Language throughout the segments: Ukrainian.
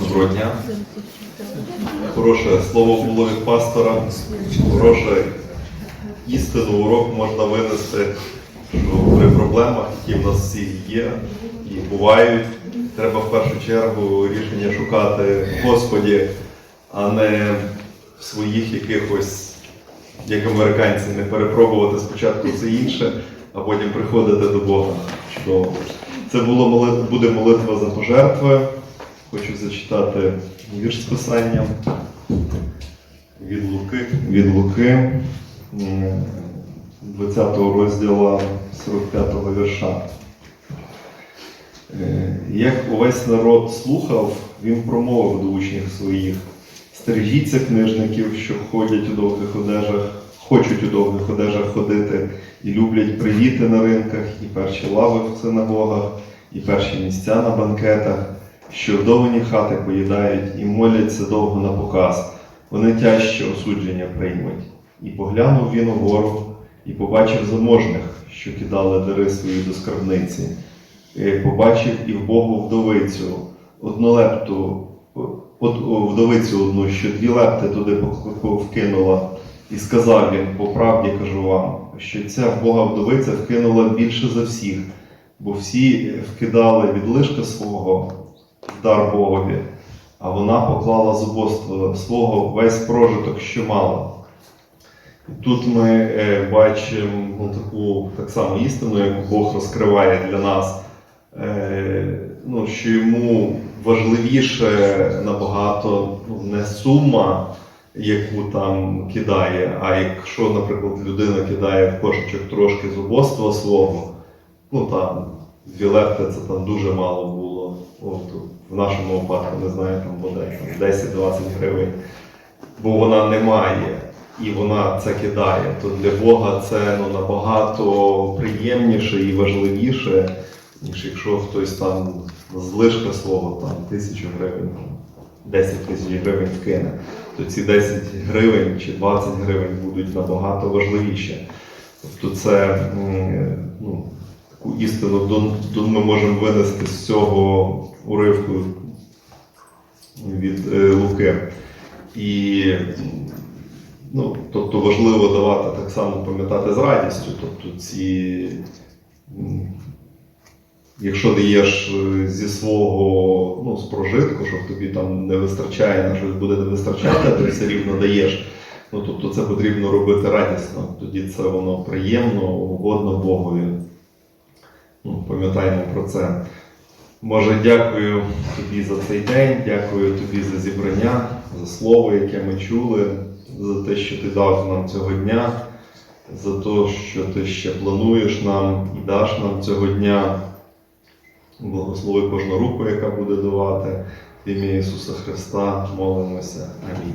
Доброго дня. Хороше слово було від пастора, хороше істину, урок можна винести, що при проблемах, які в нас всі є і бувають, треба в першу чергу рішення шукати в Господі, а не в своїх якихось, як американці, не перепробувати спочатку це інше, а потім приходити до Бога. Чудово. Це було буде молитва за пожертви. Хочу зачитати вірш з писанням. Від Луки, від Луки. 20 розділу 45 вірша. Е, Як увесь народ слухав, він промовив до учнів своїх: стережіться книжників, що ходять у довгих одежах, хочуть у довгих одежах ходити і люблять привіти на ринках, і перші лави в синагогах, і перші місця на банкетах, що вдовані хати поїдають і моляться довго на показ. Вони тяжче осудження приймуть. І поглянув він угору, і побачив заможних, що кидали дари свої до скарбниці. Е, Побачив і вбогу вдовицю, одну лепту, од, вдовицю одну, що дві лепти туди вкинула. І сказав він, по правді кажу вам, що ця вбога вдовиця вкинула більше за всіх, бо всі вкидали від лишка свого в дар Богові, а вона поклала з свого весь прожиток, що мала. І Тут ми е, бачимо ну, таку так само істину, яку Бог розкриває для нас, е, ну, що йому важливіше набагато ну, не сума, яку там кидає, а якщо, наприклад, людина кидає в кошечок трошки з убоства свого, ну там дві це там дуже мало було. От, в нашому випадку, не знаю, там буде 10-20 гривень, бо вона не має і вона це кидає, то для Бога це ну, набагато приємніше і важливіше, ніж якщо хтось там з лишка свого там, тисячу гривень, 10 тисяч гривень вкине, то ці 10 гривень чи 20 гривень будуть набагато важливіші. Тобто це ну, таку істину ми можемо винести з цього уривку від е, Луки. І ну, тобто важливо давати так само пам'ятати з радістю. Тобто ці, якщо даєш е, зі свого ну, з прожитку, що тобі там не вистачає, на щось буде не вистачати, ти все рівно даєш. Ну, тобто це потрібно робити радісно, тоді це воно приємно, угодно Богові. Ну, пам'ятаємо про це. Може, дякую тобі за цей день, дякую тобі за зібрання, за слово, яке ми чули, за те, що ти дав нам цього дня, за те, що ти ще плануєш нам і даш нам цього дня. Благослови кожну руку, яка буде давати. В ім'я Ісуса Христа молимося. Амінь.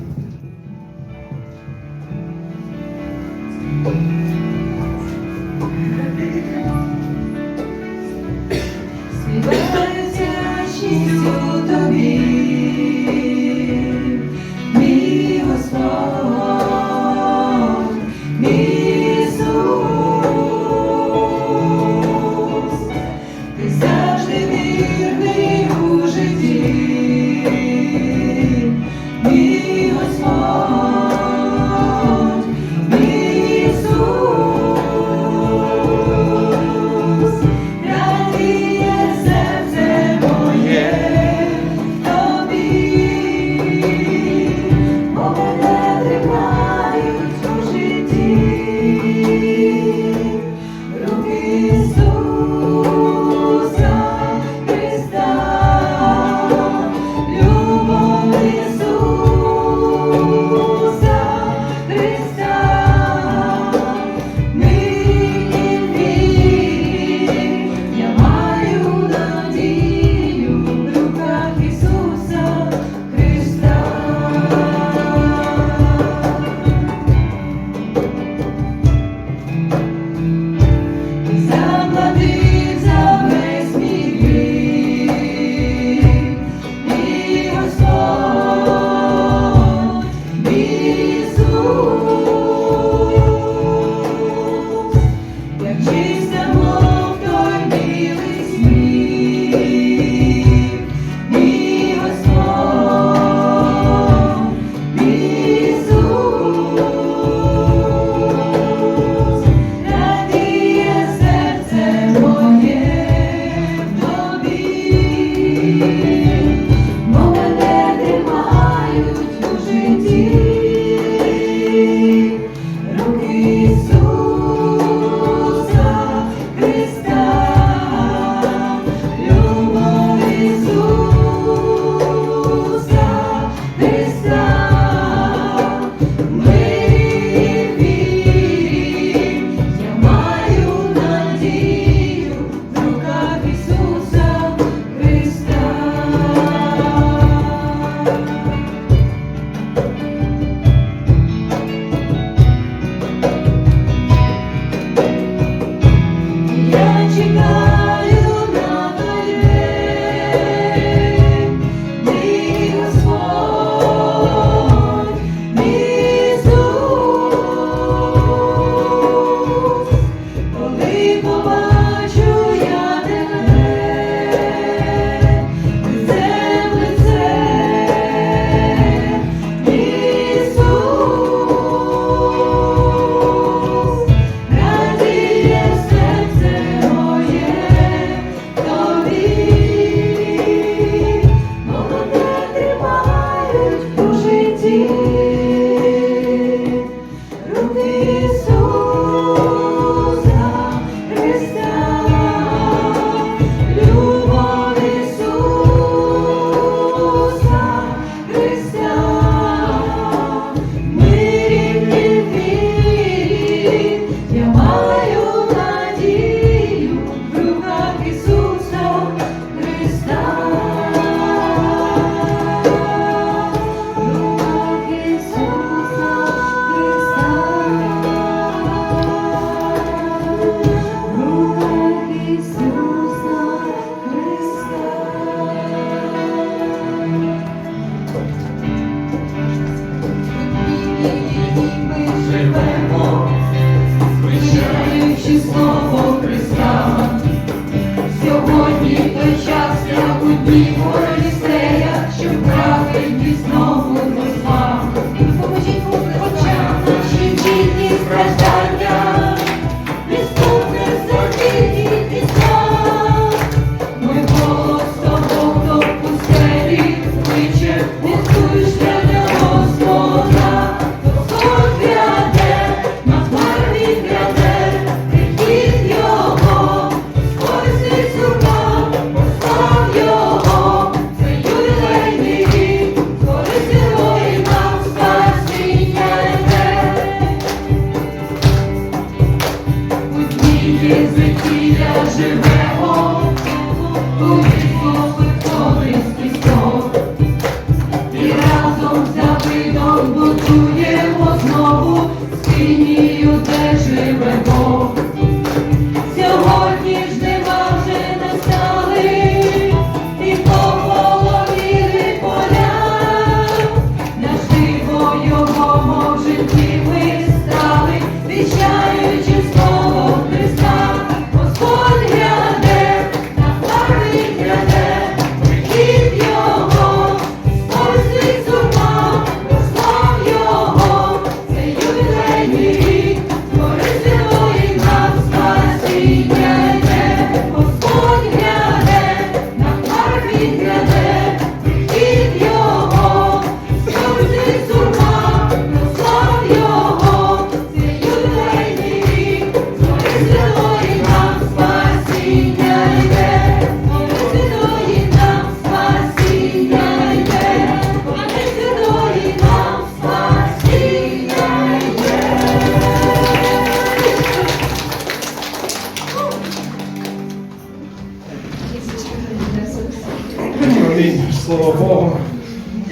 Богу,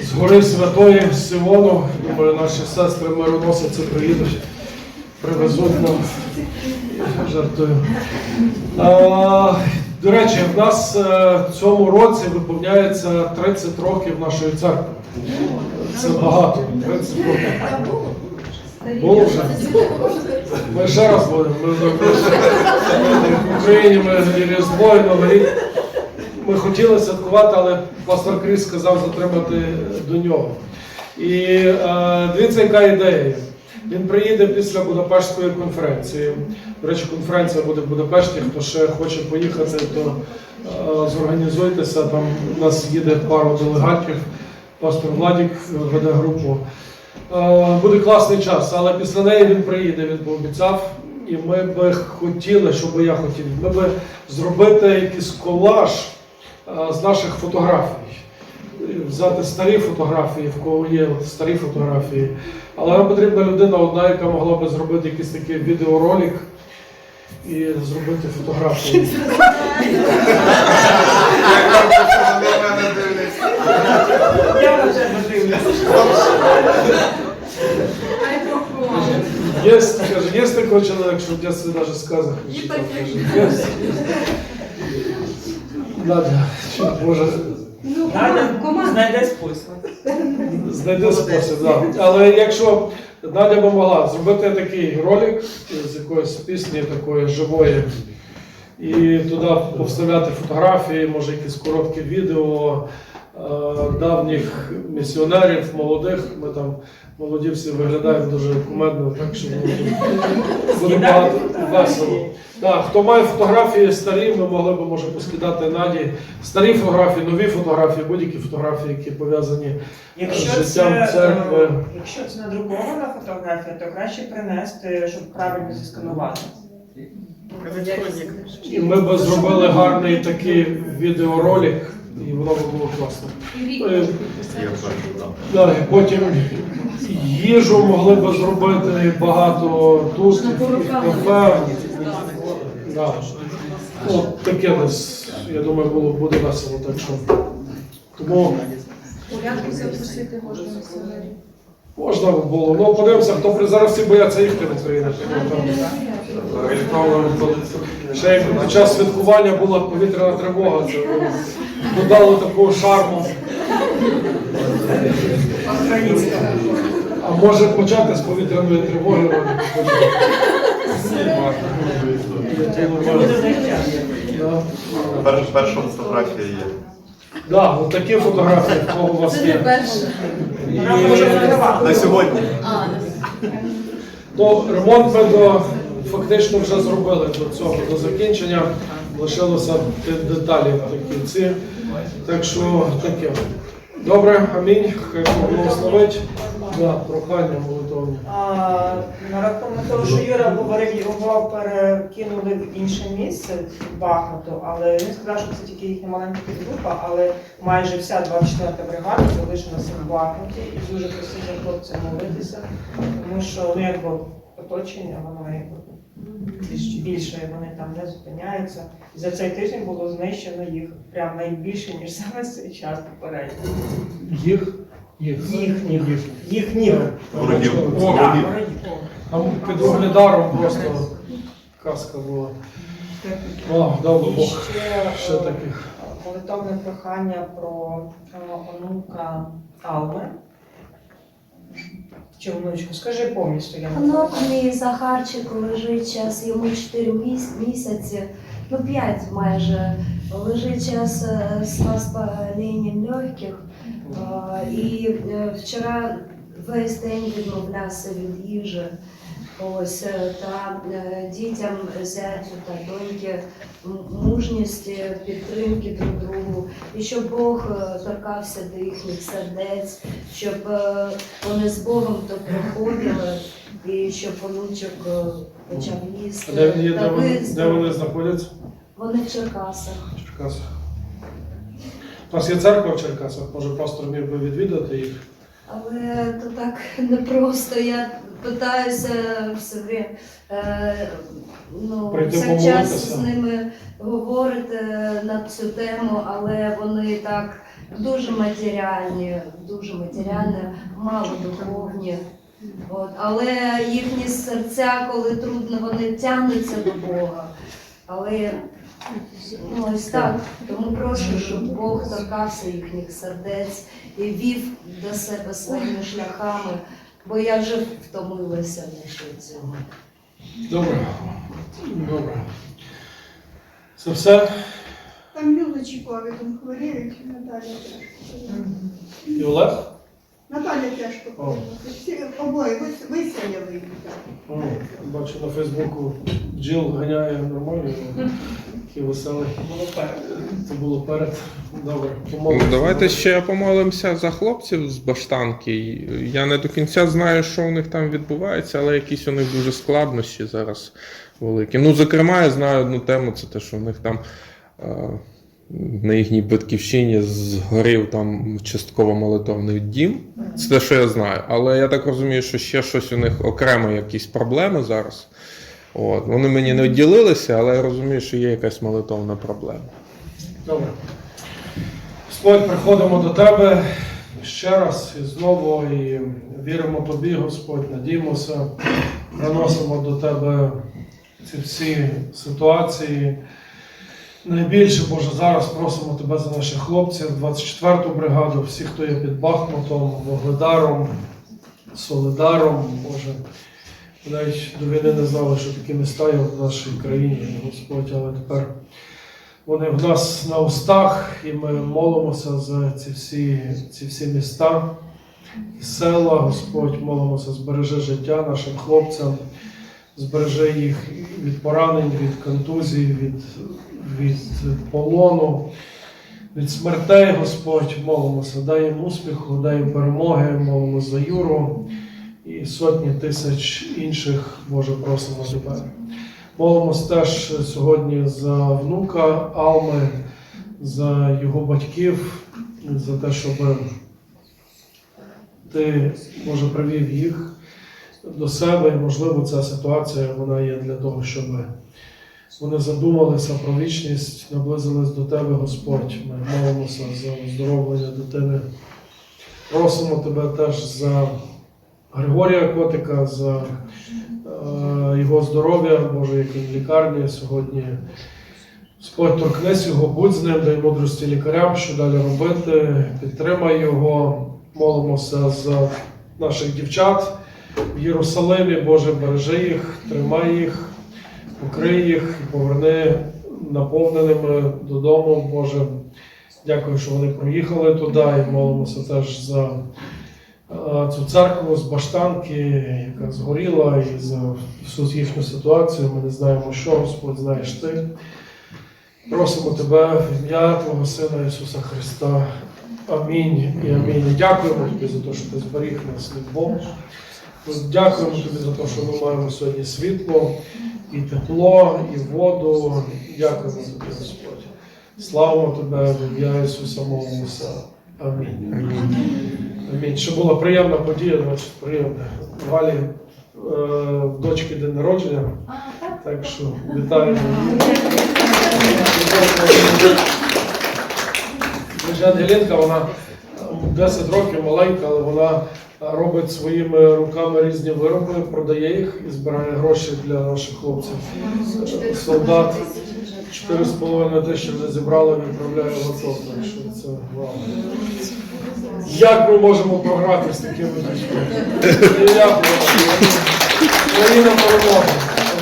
з гори Святої Сивону. Думаю, наші сестри мироносиці приїдуть, привезуть нам. Жартую. А, до речі, в нас е, в цьому році виповняється 30 років нашої церкви. Це багато. 30 років. Було вже. Ми ще раз будемо. Ми, в Україні ми і. Ми хотіли святкувати, але пастор Кріс сказав затримати до нього. І е, дивіться, яка ідея. Він приїде після Будапештської конференції. До речі, конференція буде в Будапешті. Хто ще хоче поїхати, то е, зорганізуйтеся. Там у нас їде пару делегатів. Пастор Владік веде групу. Е, Буде класний час, але після неї він приїде, він пообіцяв. І ми би хотіли, що би я хотів, ми би зробити якийсь колаж е, з наших фотографій. Взяти старі фотографії, в кого є старі фотографії. Але нам потрібна людина одна, яка могла би зробити якийсь такий відеоролик і зробити фотографії. Я на тебе. Є, каже, є такий чоловік, що в дитинстві навіть сказок не. Каже, є. Надя, чи може Надя знайде спосіб. знайде спосіб, да. Але якщо Надя би могла зробити такий ролик з якоїсь пісні такої живої, і туди повставляти фотографії, може якісь короткі відео давніх місіонерів, молодих. Ми там молоді всі виглядаємо дуже кумедно, так що буде- багато весело. Так, хто має фотографії старі, ми могли б може поскидати Наді. Старі фотографії, нові фотографії, будь-які фотографії, які пов'язані Якщо Життям це, церкви. е, якщо це надрукована фотографія, то краще принести, щоб правильно зісканувати. І ми б зробили гарний такий відеоролик, і воно б було класно. Е, Да, потім їжу могли б зробити багато тут, і кафе. Да. Ну, таке десь, я думаю, було буде весело. Так що. Тому Порядку запросити можна місіонерів. можна було. Ну, подивимося, хто при- зараз всі бояться їхати в Україну. Ще під час святкування була повітряна тривога, це додало такого шарму. А може почати з повітряної тривоги. Перша, фотографія є. Да, от такі фотографії, кого у вас Це не є. На сьогодні. Ну, ремонт ми до, фактично вже зробили до цього, до закінчення. Лишилося деталі в кінці. Так що таке. Добре, амінь. Хай благословить. Да, прохання молитовні. А, На рахунок того, що Юра говорив, його перекинули в інше місце в Бахмуту, але він сказав, що це тільки їхня маленька підгрупа, але майже вся 24-та бригада залишилася в Бахмуті і дуже просить за хлопця молитися, тому що ну якби оточення, воно якби більше вони там не зупиняються. І за цей тиждень було знищено їх прям найбільше, ніж саме цей час попередній. Їх? Їх. Їхніх. Їхніх. Ворогів. Так, Ворогів. ворогів. Там під Угледаром просто казка була. О, добре І Бог. ще, Ще е, таких. молитовне прохання про е, онука Алми. Чи внучку? Скажи повністю, я Внук мій Захарчик лежить час, йому 4 міс- місяці, ну 5 майже. Лежить час е, з воспаленням легких. Е, І е, вчора весь день відмовлявся від їжі. Ось е, та е, дітям зятю та доньки мужності, підтримки друг другу, і щоб Бог е, торкався до їхніх сердець, щоб вони з Богом то проходили, і щоб онучок почав їсти. де, та де, вони, де вони знаходяться? Вони в Черкасах. В Черкасах. У нас є церква в Черкасах, може пастор міг би відвідати їх. Але то так непросто. Я питаюся все время, е, ну, час з ними говорити на цю тему, але вони так дуже матеріальні, дуже матеріальні, мало духовні. От, але їхні серця, коли трудно, вони тягнуться до Бога. Але ну, ось так. Тому прошу, щоб Бог торкався їхніх сердець і вів до себе своїми шляхами, бо я вже втомилася від цього. Добре. Добре. Це все. Там люди чіпові, там хворіють, Наталя тяжко. І Олег? Наталя тяжко О. Всі обоє вис-. О, бачу на Фейсбуку Джил ганяє нормально. Такий веселий. Це було перед. Добре. помолимося. Ну, Давайте ще помолимося за хлопців з баштанки. Я не до кінця знаю, що у них там відбувається, але якісь у них дуже складнощі зараз великі. Ну, зокрема, я знаю одну тему, це те, що у них там е, на їхній батьківщині згорів там частково молитовний дім. Це те, що я знаю. Але я так розумію, що ще щось у них окремо, якісь проблеми зараз. От. Вони мені не відділилися, але я розумію, що є якась молитовна проблема. Добре. Господь, приходимо до Тебе ще раз і знову і віримо Тобі, Господь, надіємося, приносимо до Тебе ці всі ситуації. Найбільше, Боже, зараз просимо Тебе за наших хлопців, 24-ту бригаду, всіх, хто є під Бахмутом, Вогледаром, Солидаром, Боже. Навіть війни не знали, що такі міста є в нашій країні, Господь, але тепер вони в нас на устах, і ми молимося за ці всі, ці всі міста і села. Господь, молимося, збережи життя нашим хлопцям, збережи їх від поранень, від контузій, від, від полону, від смертей, Господь, молимося, дай їм успіху, дай їм перемоги, молимося за Юру і сотні тисяч інших, Боже, просимо тебе. Молимось теж сьогодні за внука Алми, за його батьків, за те, щоб ти, може, привів їх до себе. І, можливо, ця ситуація вона є для того, щоб вони задумалися про вічність, наблизились до тебе, Господь. Ми молимося за оздоровлення дитини. Просимо тебе теж за Григорія Котика, за е, його здоров'я, Боже, як він в лікарні сьогодні. Господь торкнись його, будь з ним, дай мудрості лікарям, що далі робити, підтримай його, молимося за наших дівчат в Єрусалимі, Боже, бережи їх, тримай їх, покрий їх і поверни наповненими додому, Боже. Дякую, що вони проїхали туди і молимося теж за цю церкву з Баштанки, яка згоріла, і за всю їхню ситуацію. Ми не знаємо, що Господь знаєш ти. Просимо тебе в ім'я Твого Сина Ісуса Христа. Амінь і амінь. Дякуємо тобі за те, що ти зберіг нас Бога. Дякуємо тобі за те, що ми маємо сьогодні світло, і тепло, і воду. Дякуємо тобі, Господь. Слава тебе в ім'я Ісуса молимося. Амінь. Амінь. Що була приємна подія, значить приємна. Валі е, дочки день народження. Так що вітаємо. Вже вона е, 10 років маленька, але вона робить своїми руками різні вироби, продає їх і збирає гроші для наших хлопців. Солдат 4,5 тисячі вже зібрали, відправляє в АТО. Так що це вау. Як ми можемо програти з такими дітьми?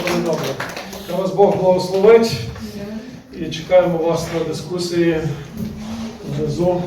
Це добре. Хай вас Бог благословить і чекаємо вас на дискусії внизу.